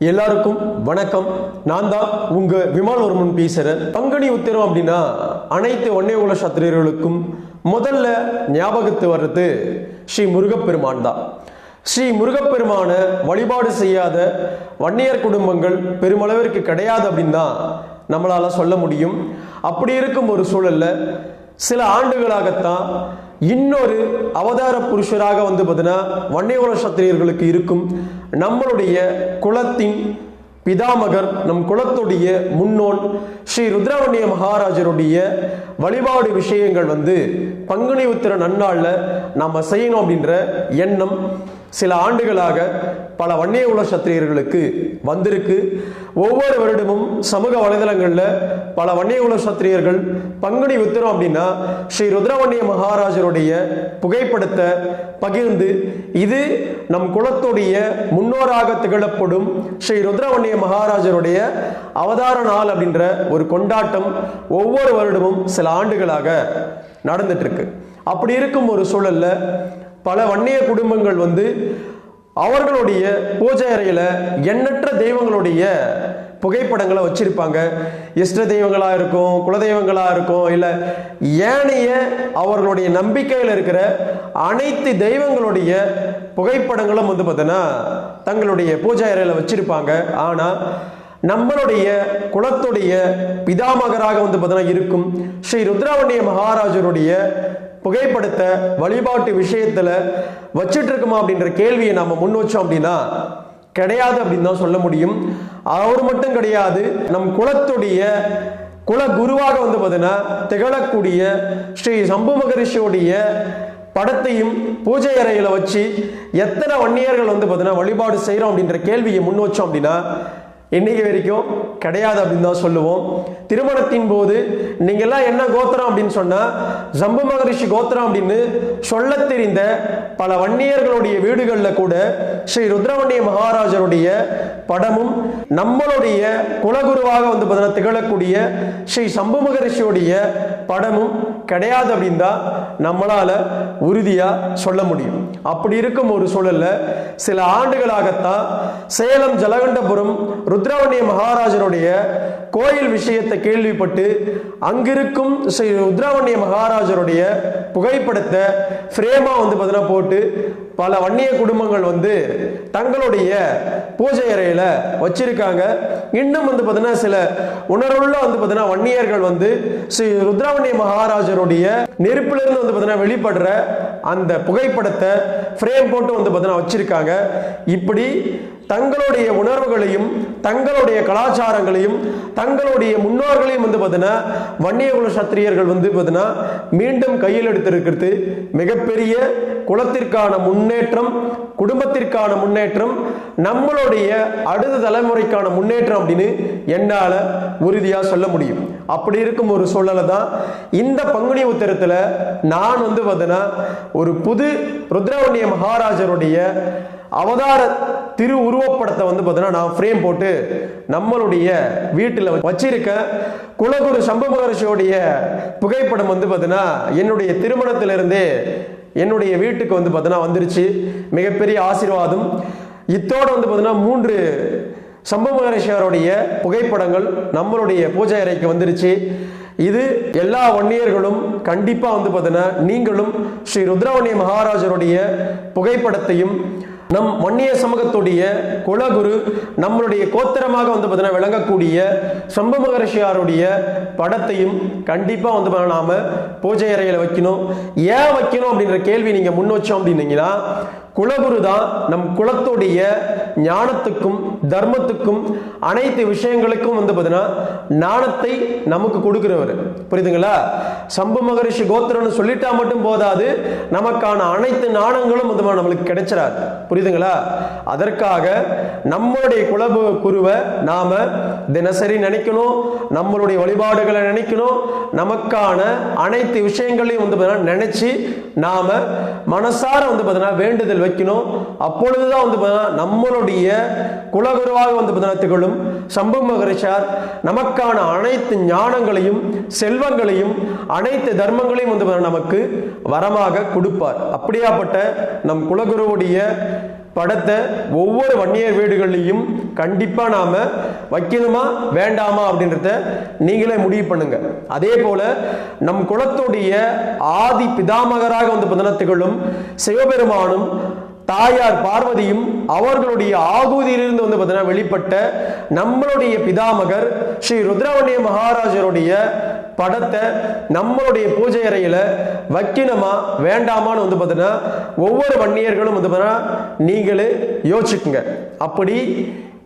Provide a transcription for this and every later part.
எல்லாருக்கும் வணக்கம். நான் தான் உங்க விமானவர்மன் பேசுறேன் பங்குனி உத்திரம் அப்படின்னா அனைத்து ஒன்னே உலக சத்திரியர்களுக்கும் முதல்ல ஞாபகத்து வர்றது ஸ்ரீ முருகப்பெருமான் தான். ஸ்ரீ முருகப்பெருமான வழிபாடு செய்யாத வன்னியர் குடும்பங்கள் பெருமளவிற்கு கிடையாது அப்படின்னு தான் நம்மளால சொல்ல முடியும். அப்படி இருக்கும் ஒரு சூழல்ல சில ஆண்டுகளாகத்தான் இன்னொரு அவதார புருஷராக வந்து பார்த்தீங்கன்னா வன்னியகுல சத்திரியர்களுக்கு இருக்கும் நம்மளுடைய குலத்தின் பிதாமகர் நம் குலத்துடைய முன்னோன் ஸ்ரீ ருத்ரவண்ணிய மகாராஜருடைய வழிபாடு விஷயங்கள் வந்து பங்குனி உத்திர நன்னாளில் நாம் செய்யணும் அப்படின்ற எண்ணம். சில ஆண்டுகளாக பல வன்னிய உல சத்திரியர்களுக்கு வந்திருக்கு. ஒவ்வொரு வருடமும் சமூக வலைதளங்களில் பல வன்னிய உல சத்திரியர்கள் பங்குனி உத்திரம் அப்படின்னா ஸ்ரீ ருத்ரவன்னிய மகாராஜருடைய புகைப்படத்தை பகிர்ந்து இது நம் குலத்துடைய முன்னோராக திகழப்படும் ஸ்ரீ ருத்ரவண்ணிய மகாராஜருடைய அவதார நாள் அப்படின்ற ஒரு கொண்டாட்டம் ஒவ்வொரு வருடமும் சில ஆண்டுகளாக நடந்துட்டு இருக்கு. அப்படி இருக்கும் ஒரு சூழல்ல பல வன்னிய குடும்பங்கள் வந்து அவர்களுடைய பூஜை அறையில் எண்ணற்ற தெய்வங்களுடைய புகைப்படங்களை வச்சிருப்பாங்க. இஷ்ட தெய்வங்களா இருக்கும் குலதெய்வங்களா இருக்கும் இல்ல ஏனைய அவர்களுடைய நம்பிக்கையில் இருக்கிற அனைத்து தெய்வங்களுடைய புகைப்படங்களும் வந்து பார்த்தீங்கன்னா தங்களுடைய பூஜை அறையில வச்சிருப்பாங்க. ஆனா நம்மளுடைய குலத்துடைய பிதாமகராக வந்து பார்த்தீங்கன்னா இருக்கும். ஸ்ரீ ருத்ராவண்ய மகாராஜருடைய புகைப்படத்தை வழிபாட்டு விஷயத்துல வச்சுட்டு இருக்குமா அப்படின்ற கேள்வியை நம்ம முன் வச்சோம் அப்படின்னா கிடையாது அப்படின்னு தான் சொல்ல முடியும். அவர் மட்டும் கிடையாது நம் குலத்துடைய குல குருவாக வந்து பார்த்தீங்கன்னா திகழக்கூடிய ஸ்ரீ சம்பு மகரிஷியுடைய படத்தையும் பூஜை அறையில வச்சு எத்தனை வன்னியர்கள் வந்து பார்த்தீங்கன்னா வழிபாடு செய்கிறோம் அப்படின்ற கேள்வியை முன் வச்சோம் அப்படின்னா இன்னைக்கு வரைக்கும் கிடையாது அப்படின்னு தான் சொல்லுவோம். திருமணத்தின் போது நீங்கள்லாம் என்ன கோத்திரம் அப்படின்னு சொன்னால் ஜம்பு மகரிஷி கோத்திரம் அப்படின்னு சொல்ல தெரிந்த பல வன்னியர்களுடைய வீடுகளில் கூட ஸ்ரீ ருத்ரவண்ணிய மகாராஜருடைய படமும் நம்மளுடைய குலகுருவாக வந்து பார்த்தீங்கன்னா திகழக்கூடிய ஸ்ரீ சம்பு மகரிஷியுடைய படமும் கிடையாது அப்படின்னு தான் நம்மளால உறுதியா சொல்ல முடியும். அப்படி இருக்கும் ஒரு சூழல்ல சில ஆண்டுகளாகத்தான் சேலம் ஜலகண்டபுரம் ருத்ரவண்ணிய மகாராஜனுடைய கோயில் விஷயத்தை கேள்விப்பட்டு அங்கிருக்கும் ஸ்ரீ ருத்ரவண்ணிய மகாராஜருடைய புகைப்படத்தை ஃப்ரேமா வந்து பார்த்தீங்கன்னா போட்டு பல வன்னிய குடும்பங்கள் வந்து தங்களுடைய பூஜை அறையில் வச்சிருக்காங்க. இன்னும் வந்து பார்த்தீங்கன்னா சில உணர்வுள்ள வந்து பார்த்தீங்கன்னா வன்னியர்கள் வந்து ஸ்ரீ ருத்ரவண்ணிய மகாராஜருடைய நெருப்பிலிருந்து வந்து பார்த்தீங்கன்னா வெளிப்படுற அந்த புகைப்படத்தை ஃப்ரேம் போட்டு வந்து பார்த்தீங்கன்னா வச்சிருக்காங்க. இப்படி தங்களுடைய உணர்வுகளையும் தங்களுடைய கலாச்சாரங்களையும் தங்களுடைய முன்னோர்களையும் வந்து பார்த்தீங்கன்னா வன்னியகுல சத்திரியர்கள் வந்து பார்த்தீங்கன்னா மீண்டும் கையில் எடுத்திருக்கிறது. மிகப்பெரிய குலத்திற்கான முன்னேற்றம் குடும்பத்திற்கான முன்னேற்றம் நம்மளுடைய அடுத்த தலைமுறைக்கான முன்னேற்றம் அப்படின்னு என்னால் உறுதியாக சொல்ல முடியும். அப்படி இருக்கும் ஒரு சூழலை தான் இந்த பங்குனி உத்தரத்தில் நான் வந்து பார்த்தீங்கன்னா ஒரு புது ருத்ரவண்ணிய மகாராஜருடைய அவதார திரு உருவப்படத்தை வந்து பார்த்தீங்கன்னா நான் ஃப்ரேம் போட்டு நம்மளுடைய வீட்டில் வச்சிருக்க குலகுரு சம்பு மகர்ஷியோடைய புகைப்படம் வந்து பார்த்தீங்கன்னா என்னுடைய திருமணத்திலிருந்தே என்னுடைய வீட்டுக்கு வந்து பார்த்தீங்கன்னா வந்துருச்சு. மிகப்பெரிய ஆசீர்வாதம். இத்தோடு வந்து பார்த்தீங்கன்னா மூன்று சம்பு மகரிஷியாருடைய புகைப்படங்கள் நம்மளுடைய பூஜை அறைக்கு வந்துருச்சு. இது எல்லா வன்னியர்களும் கண்டிப்பாக வந்து பார்த்தீங்கன்னா நீங்களும் ஸ்ரீ ருத்ராவணி மகாராஜருடைய புகைப்படத்தையும் நம் வன்னிய சமூகத்துடைய குலகுரு நம்மளுடைய கோத்திரமாக வந்து பார்த்தீங்கன்னா விளங்கக்கூடிய சம்ப மகரிஷியாருடைய படத்தையும் கண்டிப்பாக வந்து பார்த்தீங்கன்னா நாம் பூஜை அறையில் வைக்கணும். ஏன் வைக்கணும் அப்படின்ற கேள்வி நீங்கள் முன் வச்சோம் அப்படின்னீங்கன்னா குலகுரு தான் நம் குலத்துடைய ஞானத்துக்கும் தர்மத்துக்கும் அனைத்து விஷயங்களுக்கும் வந்து பார்த்தீங்கன்னா ஞானத்தை நமக்கு கொடுக்குறவர். புரியுதுங்களா? சம்பு மகரிஷி கோத்திரம்னு சொல்லிட்டா மட்டும் போதாது நமக்கான அனைத்து ஞானங்களும் வந்து நம்மளுக்கு கிடைச்சிடாது புரியுதுங்களா? அதற்காக நம்மளுடைய குலபு குருவை நாம தினசரி நினைக்கணும் நம்மளுடைய வழிபாடுகளை நினைக்கணும் நமக்கான அனைத்து விஷயங்களையும் வந்து பார்த்தீங்கன்னா நினைச்சு நாம மனசார வந்து பார்த்தீங்கன்னா வேண்டுதல் வைக்கணும். அப்பொழுதுதான் வந்து பார்த்தீங்கன்னா நம்மளுடைய குலகுருவாக வந்து பார்த்தீங்கன்னா திகழும் சம்பு மகரிஷார் நமக்கான அனைத்து ஞானங்களையும் செல்வங்களையும் அனைத்து தர்மங்களையும் வந்து நமக்கு வரமாக கொடுப்பார். அப்படியாப்பட்ட நம் குலகுருவுடைய படத்தை ஒவ்வொரு வன்னியர் வீடுகள்லையும் கண்டிப்பாக நாம் வைக்கணுமா வேண்டாமா அப்படின்றத நீங்களே முடிவு பண்ணுங்க. அதே போல நம் குலத்துடைய ஆதி பிதாமகராக வந்து பார்த்தீங்கன்னா திகழும் சிவபெருமானும் தாயார் பார்வதியும் அவர்களுடைய ஆகுதியிலிருந்து வந்து பார்த்தீங்கன்னா வெளிப்பட்ட நம்மளுடைய பிதாமகர் ஸ்ரீ ருத்ரவண்ய மகாராஜருடைய படத்தை நம்மளுடைய பூஜை அறையில வைக்கணுமா வேண்டாமான்னு வந்து பார்த்தீங்கன்னா ஒவ்வொரு வன்னியர்களும் வந்து பார்த்தீங்கன்னா நீங்களே யோசிச்சுக்குங்க. அப்படி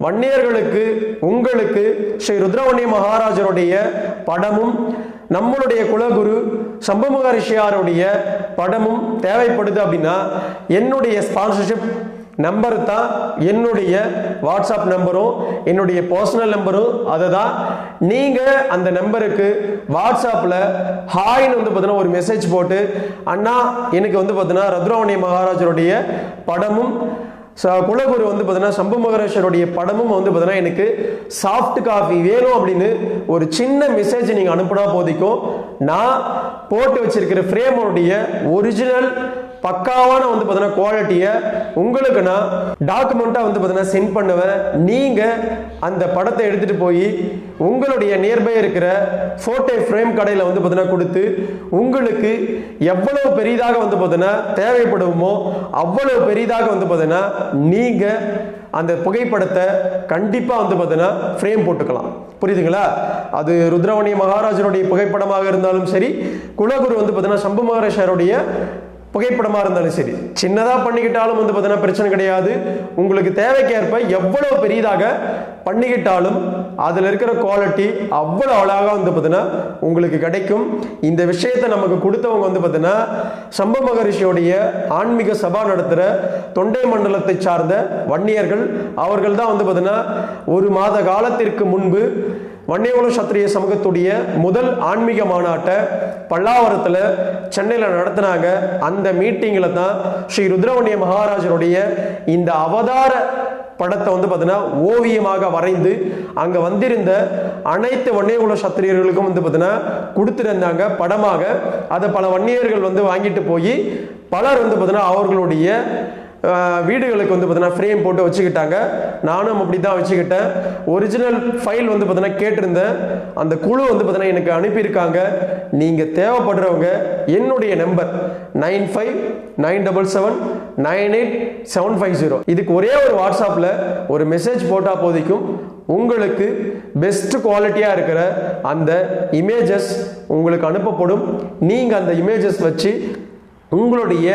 வன்னியர்களுக்கு உங்களுக்கு ஸ்ரீ ருத்ரவண்ய மகாராஜருடைய படமும் நம்மளுடைய குலகுரு சம்பமுக ரிஷியாருடைய படமும் தேவைப்படுது அப்படின்னா என்னுடைய ஸ்பான்சர்ஷிப் நம்பர் தான் என்னுடைய வாட்ஸ்அப் நம்பரும் என்னுடைய பர்சனல் நம்பரும் அதை தான் நீங்கள் அந்த நம்பருக்கு வாட்ஸ்அப்பில் ஹாய்னு வந்து பார்த்தீங்கன்னா ஒரு மெசேஜ் போட்டு அண்ணா எனக்கு வந்து பார்த்தீங்கன்னா ரத்ரவணி மகாராஜருடைய படமும் குலகுரு வந்து பார்த்தீங்கன்னா சம்பு மகரேஷருடைய படமும் வந்து பார்த்தீங்கன்னா எனக்கு சாஃப்ட் காஃபி வேணும் அப்படின்னு ஒரு சின்ன மெசேஜ் நீங்கள் அனுப்புனா போதிக்கும் நான் போட்டு வச்சிருக்கிற ஃப்ரேமோடைய ஒரிஜினல் பக்காவான வந்து பார்த்தீங்கன்னா குவாலிட்டியை உங்களுக்கு நான் டாக்குமெண்ட்டாக வந்து பார்த்தீங்கன்னா சென்ட் பண்ணுவேன் நீங்கள் அந்த படத்தை எடுத்துகிட்டு போய் உங்களுடைய நியர்பை இருக்கிற ஃபோட்டோ ஃப்ரேம் கடையில் வந்து பார்த்தீங்கன்னா கொடுத்து உங்களுக்கு எவ்வளவு பெரிதாக வந்து பார்த்தீங்கன்னா தேவைப்படுமோ அவ்வளவு பெரிதாக வந்து பார்த்தீங்கன்னா நீங்கள் அந்த புகைப்படத்தை கண்டிப்பாக வந்து பார்த்தீங்கன்னா ஃப்ரேம் போட்டுக்கலாம். புரியுதுங்களா? அது ருத்ரவணி மகாராஜனுடைய புகைப்படமாக இருந்தாலும் சரி குலகுரு வந்து பார்த்தீங்கன்னா சம்பு மகாராஜருடைய புகைப்படமாக இருந்தாலும் சரி சின்னதாக பண்ணிக்கிட்டாலும் வந்து பார்த்தீங்கன்னா பிரச்சனை கிடையாது. உங்களுக்கு தேவைக்கேற்ப எவ்வளவு பெரியதாக பண்ணிக்கிட்டாலும் அதில் இருக்கிற குவாலிட்டி அவ்வளோ அழகாக வந்து பார்த்தீங்கன்னா உங்களுக்கு கிடைக்கும். இந்த விஷயத்தை நமக்கு கொடுத்தவங்க வந்து பார்த்தீங்கன்னா சம்ப மகரிஷியோடைய ஆன்மீக சபா நடத்துகிற தொண்டை மண்டலத்தை சார்ந்த வன்னியர்கள் அவர்கள் தான் வந்து பார்த்தீங்கன்னா ஒரு மாத காலத்திற்கு முன்பு வன்னியகுல சத்திரிய சமூகத்துடைய முதல் ஆன்மீக மாநாட்டை பல்லாவரத்தில் சென்னையில் நடத்தினாங்க. அந்த மீட்டிங்கில் தான் ஸ்ரீ ருத்ரவணிய மகாராஜருடைய இந்த அவதார படத்தை வந்து பார்த்தீங்கன்னா ஓவியமாக வரைந்து அங்கே வந்திருந்த அனைத்து வன்னியகுல சத்திரியர்களுக்கும் வந்து பார்த்தீங்கன்னா கொடுத்துருந்தாங்க படமாக. அதை பல வன்னியர்கள் வந்து வாங்கிட்டு போய் பலர் வந்து பார்த்தீங்கன்னா அவர்களுடைய வீடுகளுக்கு வந்து பார்த்தீங்கன்னா ஃப்ரேம் போட்டு வச்சுக்கிட்டாங்க. நானும் அப்படி தான் வச்சுக்கிட்டேன். ஒரிஜினல் ஃபைல் வந்து பார்த்தீங்கன்னா கேட்டிருந்தேன். அந்த குழு வந்து பார்த்தீங்கன்னா எனக்கு அனுப்பியிருக்காங்க. நீங்கள் தேவைப்படுறவங்க என்னுடைய number nine five nine double seven nine eight seven five zero. இதுக்கு ஒரே ஒரு வாட்ஸ்அப்பில் ஒரு மெசேஜ் போட்டால் போதிக்கும். உங்களுக்கு பெஸ்ட் குவாலிட்டியாக இருக்கிற அந்த இமேஜஸ் உங்களுக்கு அனுப்பப்படும். நீங்கள் அந்த இமேஜஸ் வச்சு உங்களுடைய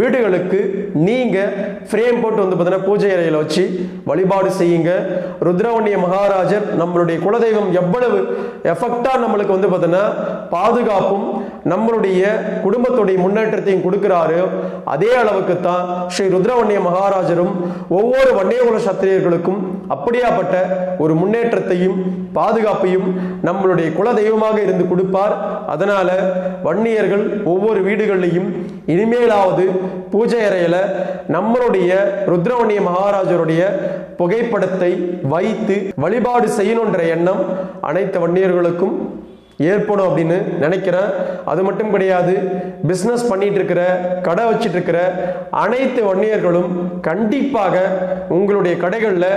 வீடுகளுக்கு நீங்கள் ஃப்ரேம் போட்டு வந்து பார்த்தீங்கன்னா பூஜை அறையில் வச்சு வழிபாடு செய்யுங்க. ருத்ரவண்ய மகாராஜர் நம்மளுடைய குலதெய்வம் எவ்வளவு எஃபெக்டாக நம்மளுக்கு வந்து பார்த்தீங்கன்னா பாதுகாப்பும் நம்மளுடைய குடும்பத்துடைய முன்னேற்றத்தையும் கொடுக்கிறாரு. அதே அளவுக்கு தான் ஸ்ரீ ருத்ரவண்ணிய மகாராஜரும் ஒவ்வொரு வன்னியகுல சத்திரியர்களுக்கும் அப்படியாப்பட்ட ஒரு முன்னேற்றத்தையும் பாதுகாப்பையும் நம்மளுடைய குல தெய்வமாக இருந்து கொடுப்பார். அதனால வன்னியர்கள் ஒவ்வொரு வீடுகள்லையும் இனிமேலாவது பூஜை அறையில நம்மளுடைய ருத்ரவண்ணிய மகாராஜருடைய புகைப்படத்தை வைத்து வழிபாடு செய்யணுன்ற எண்ணம் அனைத்து வன்னியர்களுக்கும் ஏற்படும் அப்படின்னு நினைக்கிறேன் அது மட்டும் கிடையாது பிஸ்னஸ் பண்ணிட்டு இருக்கிற கடை வச்சுட்டு இருக்கிற அனைத்து வன்னியர்களும் கண்டிப்பாக உங்களுடைய கடைகளில்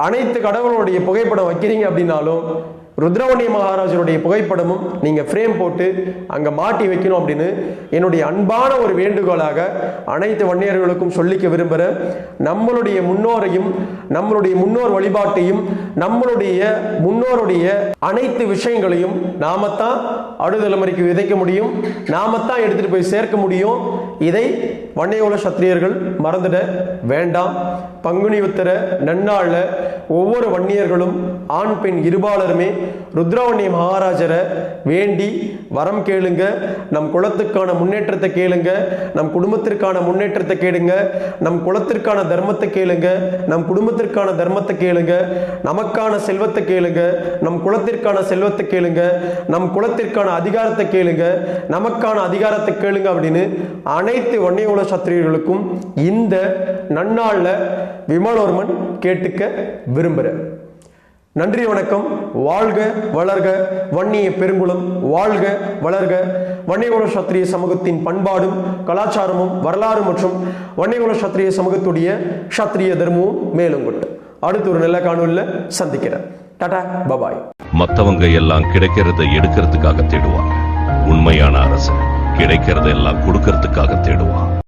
அனைத்து கடவுளுடைய புகைப்படம் வைக்கிறீங்க அப்படின்னாலும் ருத்ரவணி மகாராஜருடைய புகைப்படமும் நீங்கள் ஃப்ரேம் போட்டு அங்கே மாட்டி வைக்கணும் அப்படின்னு என்னுடைய அன்பான ஒரு வேண்டுகோளாக அனைத்து வன்னியர்களுக்கும் சொல்லிக்க விரும்புகிறேன் நம்மளுடைய முன்னோரையும் நம்மளுடைய முன்னோர் வழிபாட்டையும் நம்மளுடைய முன்னோருடைய அனைத்து விஷயங்களையும் நாமத்தான் அடுதலைமுறைக்கு விதைக்க முடியும் நாமத்தான் எடுத்துட்டு போய் சேர்க்க முடியும். இதை வன்னியகுல சத்திரியர்கள் மறந்துட வேண்டாம். பங்குனி உத்தர நன்னாளில் ஒவ்வொரு வன்னியர்களும் ஆண் பெண் இருபாலருமே ருத்ரவண்ணிய மகாராஜரை வேண்டி வரம் கேளுங்க நம் குலத்துக்கான முன்னேற்றத்தை கேளுங்க நம் குடும்பத்திற்கான முன்னேற்றத்தை கேளுங்க நம் குலத்திற்கான தர்மத்தை கேளுங்க நம் குடும்பத்திற்கான தர்மத்தை கேளுங்க நமக்கான செல்வத்தை கேளுங்க நம் குலத்திற்கான செல்வத்தை கேளுங்க நம் குலத்திற்கான அதிகாரத்தை கேளுங்க நமக்கான அதிகாரத்தை கேளுங்க அப்படின்னு அனைத்து வன்னியகுல சத்திரியர்களுக்கும் இந்த நன்னாளில் விமலோர்மன் கேட்டுக்க விரும்புகிறேன் நன்றி வணக்கம். வாழ்க வளர்க. வன்னிய பெருங்குளம் வாழ்க வளர்க. வன்னியகுல சத்திரிய சமூகத்தின் பண்பாடும் கலாச்சாரமும் வரலாறு மற்றும் வன்னியகுல சத்திரிய சமூகத்துடைய சத்திரிய தர்மமும் மேலும் கொண்டு அடுத்த ஒரு நல்ல காணொலியில் சந்திக்கிறேன். Tata bye bye. மத்தவங்க எல்லாம் கிடைக்கிறத எடுக்கிறதுக்காக தேடுவாங்க. உண்மையான அரசு கிடைக்கிறதெல்லாம் கொடுக்கறதுக்காக தேடுவான்.